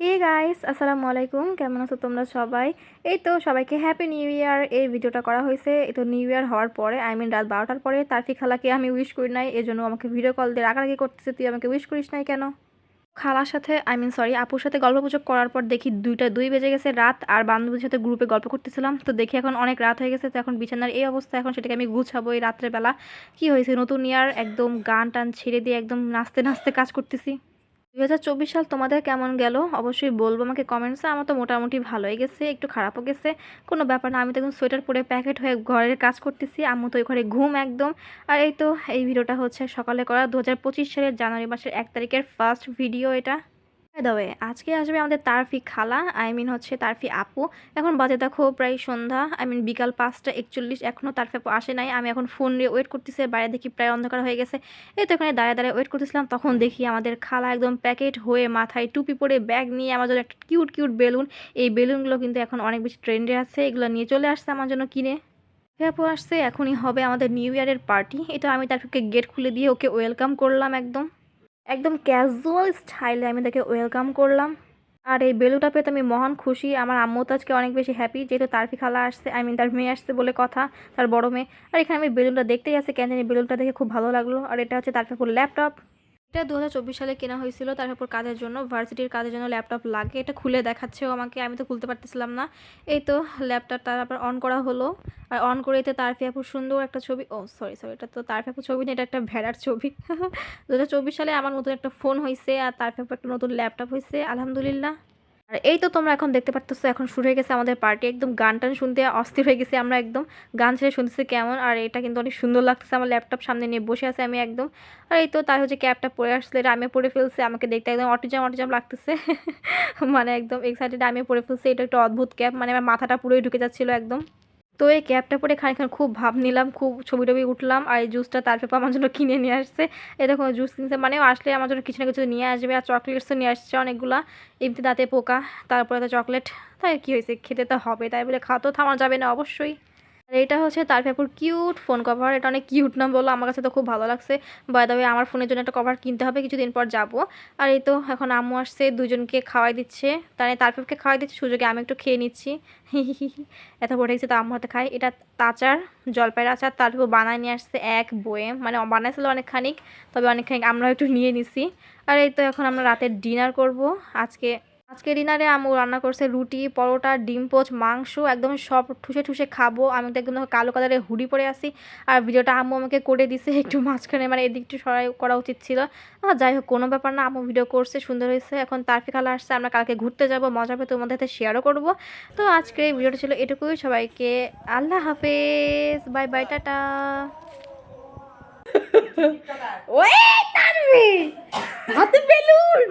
Hey guys আসসালামু আলাইকুম। কেমন আছো তোমরা সবাই? এই তো সবাইকে হ্যাপি নিউ ইয়ার এই ভিডিওটা করা হয়েছে। এই তো নিউ ইয়ার হওয়ার পরে আই মিন রাত বারোটার পরে, তারফি খালাকে আমি উইশ করি নাই। এই জন্য আমাকে ভিডিও কল দিয়ে রাগারাগি করতেছে। তুই আমাকে উইশ করিস নাই কেন? খালার সাথে আই মিন সরি আপুর সাথে গল্প গুজব করার পর দেখি দুইটা দুই বেজে গেছে রাত, আর বান্ধবীর সাথে গ্রুপে গল্প করতেছিলাম। তো দেখি এখন অনেক রাত হয়ে গেছে, তো এখন বিছানার এই অবস্থা। এখন সেটাকে আমি গুছাবো এই রাত্রের বেলা কি হয়েছে? নতুন ইয়ার একদম গান টান ছেড়ে দিয়ে একদম নাচতে নাচতে কাজ করতেছি। দুই হাজার চব্বিশ সাল তোমাদের কেমন গেল? অবশ্যই বলব আমাকে কমেন্টসে আমার তো মোটামুটি ভালোই গেছে, একটু খারাপও গেছে। কোনো ব্যাপার না, আমি তো এখন সোয়েটার পরে প্যাকেট হয়ে ঘরের কাজ করতেছি। আমি তো ঘরে ঘুম একদম। আর এই তো, এই ভিডিওটা হচ্ছে সকালে করা। দু হাজার পঁচিশ সালের জানুয়ারি মাসের এক তারিখের ফার্স্ট ভিডিও এটা। দাওয়ে আজকে আসবে আমাদের তারফি খালা আই মিন হচ্ছে তারফি আপু। এখন বাজে দেখো প্রায় সন্ধ্যা আই মিন বিকাল পাঁচটা একচল্লিশ এখনও তারফি আপু আসে নাই। আমি এখন ফোন নিয়ে ওয়েট করতেছি বাইরে দেখি প্রায় অন্ধকার হয়ে গেছে। এই তো এখানে দাঁড়ায় দাঁড়ায় ওয়েট করতেছিলাম, তখন দেখি আমাদের খালা একদম প্যাকেট হয়ে মাথায় টুপি পরে ব্যাগ নিয়ে আমার জন্য একটা কিউট কিউট বেলুন এই বেলুনগুলো কিন্তু এখন অনেক বেশি ট্রেন্ডে আছে, এগুলো নিয়ে চলে আসছে আমার জন্য কিনে। আপু আসছে, এখনই হবে আমাদের নিউ ইয়ারের পার্টি এটা আমি তারপরে গেট খুলে দিয়ে ওকে ওয়েলকাম করলাম একদম। একদম ক্যাজুয়াল স্টাইলে আমি তাকে ওয়েলকাম করলাম। আর এই বেলুটা পেতে আমি মহান খুশি। আমার আম্মু তো আজকে অনেক বেশি হ্যাপি যেহেতু তারফি খালা আসছে আই মিন তার মেয়ে আসছে বলে কথা, তার বড় মেয়ে। আর এখানে আমি বেলুনটা দেখতেই আছে কেন জানি বেলুনটা দেখে খুব ভালো লাগল। আর এটা হচ্ছে তারপর ল্যাপটপ এটা দুহাজার চব্বিশ সালে কেনা হয়েছিল তারপর কাজের জন্য, ভার্সিটির কাজের জন্য ল্যাপটপ লাগে, এটা খুলে দেখাচ্ছেও আমাকে, আমি তো খুলতে পারতেছিলাম না। এই তো ল্যাপটপ তারপর অন করা হলো, আর অন করে এতে তারফি আপুর সুন্দর একটা ছবি, ও সরি সরি এটা তো তারফি আপুর ছবি না, এটা একটা ভেড়ার ছবি। দুহাজার চব্বিশ সালে আমার নতুন একটা ফোন হয়েছে আর তারপর একটা নতুন ল্যাপটপ হয়েছে আলহামদুলিল্লাহ। আর এই তো তোমরা এখন দেখতে পারতেছো, এখন শুরু হয়ে গেছে আমাদের পার্টি একদম গান টান শুনতে অস্থির হয়ে গেছে আমরা একদম। গান ছেড়ে শুনতেছি কেমন, আর এটা কিন্তু অনেক সুন্দর লাগতেছে আমার ল্যাপটপ সামনে নিয়ে বসে আছে আমি একদম। আর এই তো তার হচ্ছে ক্যাবটা পরে আসলে এটা আমি পরে ফেলছে, আমাকে দেখতে একদম অটিজাম অটিজাম লাগতেছে। মানে একদম এক্সাইটেড আমি পরে ফেলছে, এটা একটা অদ্ভুত ক্যাব মানে আমার মাথাটা পুরোই ঢুকে যাচ্ছিল একদম। তো এই ক্যাপটা পরে খানিকক্ষণ খুব ভাব নিলাম, খুব ছবি টবি উঠলাম আর এই জুসটা তার পেপার আমার জন্য কিনে নিয়ে আসছে। এরকম জুস কিনছে মানেও আসলে আমার জন্য কিছু না কিছু নিয়ে আসবে আর চকলেটসও নিয়ে আসছে অনেকগুলা এমনি দাঁতে পোকা, তারপরে তো চকলেট। তাই কী হয়েছে, খেতে তো হবে, তাই বলে খাওয়া তো থামা যাবে না অবশ্যই। আর এটা হচ্ছে তার পেপার কিউট ফোন কভার এটা অনেক কিউট নাম বলল আমার কাছে তো খুব ভালো লাগছে। বাই দাবে আমার ফোনের জন্য একটা কভার কিনতে হবে, কিছুদিন পর যাব। আর এই তো এখন আম্মু আসছে, দুজনকে খাওয়াই দিচ্ছে। তার পেপকে খাওয়াই দিচ্ছে, সুযোগে আমি একটু খেয়ে নিচ্ছি। এত পড়ে গেছে তো আম্মু হাতে খাই এটা তাচার, জলপাইয়ের আচার। তারপর বানায় নিয়ে আসছে এক বয়ে মানে বানাইছিল অনেকখানি তবে অনেকখানি আমরা একটু নিয়ে নিছি। আর এই তো এখন আমরা রাতের ডিনার করব। আজকে আজকে ডিনারে আম্মু রান্না করছে রুটি পরোটা ডিম পোচ মাংস একদম সব ঠুসে ঠুসে খাব। আমি তো একদম কালো কালারের হুডি পরে আসি আর ভিডিওটা আম্মু আমাকে করে দিছে একটু মাঝখানে মানে এদিকটু সরাই করা উচিত ছিল। যাই হোক কোনো ব্যাপার না আম্মু ভিডিও করছে সুন্দর হয়েছে। এখন তারফি খালা আসছে আমরা কালকে ঘুরতে যাব মজা পেয়ে তোমাদের সাথে শেয়ারও করব। তো আজকে এই ভিডিওটা ছিল এটুকুই সবাইকে আল্লাহ হাফেজ বাই বাই টাটা। ওই হাতে বেলুন।